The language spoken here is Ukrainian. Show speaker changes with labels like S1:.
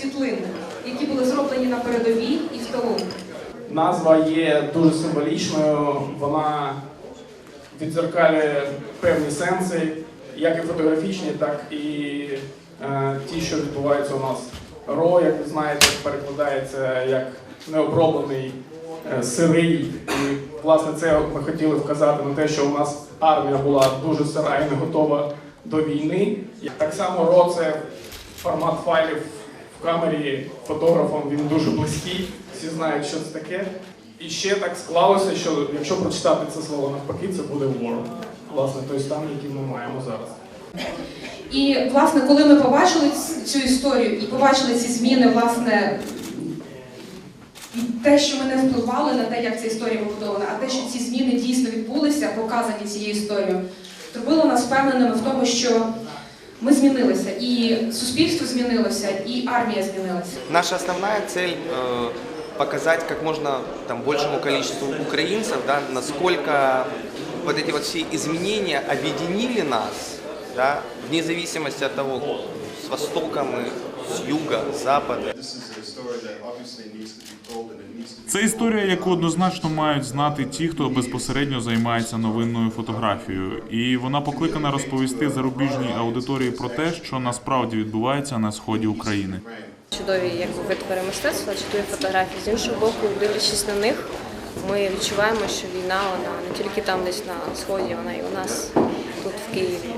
S1: світлин, які були зроблені на передовій і в тилу.
S2: Назва є дуже символічною, вона відзеркалює певні сенси, як і фотографічні, так і е, ті, що відбуваються у нас. Ро, як ви знаєте, перекладається як необроблений е, сирий. І власне це ми хотіли вказати на те, що у нас армія була дуже сира і не готова до війни. Так само ро це формат файлів в камері фотографом, він дуже близький, всі знають, що це таке. І ще так склалося, що якщо прочитати це слово навпаки, це буде War. Власне, той стан, який ми маємо зараз.
S1: І власне, коли ми побачили цю історію і побачили ці зміни, власне, те, що ми не впливали на те, як ця історія побудована, а те, що ці зміни дійсно відбулися, показані цією історією, зробило нас впевненими в тому, що ми змінилися, і суспільство змінилося, і армія змінилася.
S3: Наша основная цель э, показать как можно там, большему количеству украинцев, да, насколько вот эти вот все изменения объединили нас, да, вне зависимости от того, с востока мы, с юга, с запада.
S4: Це історія, яку однозначно мають знати ті, хто безпосередньо займається новинною фотографією, і вона покликана розповісти зарубіжній аудиторії про те, що насправді відбувається на сході України.
S5: чудові якби витвори мистецтва, чудові фотографії. З іншого боку, дивлячись на них, ми відчуваємо, що війна вона не тільки там десь на сході, вона і у нас тут в Києві.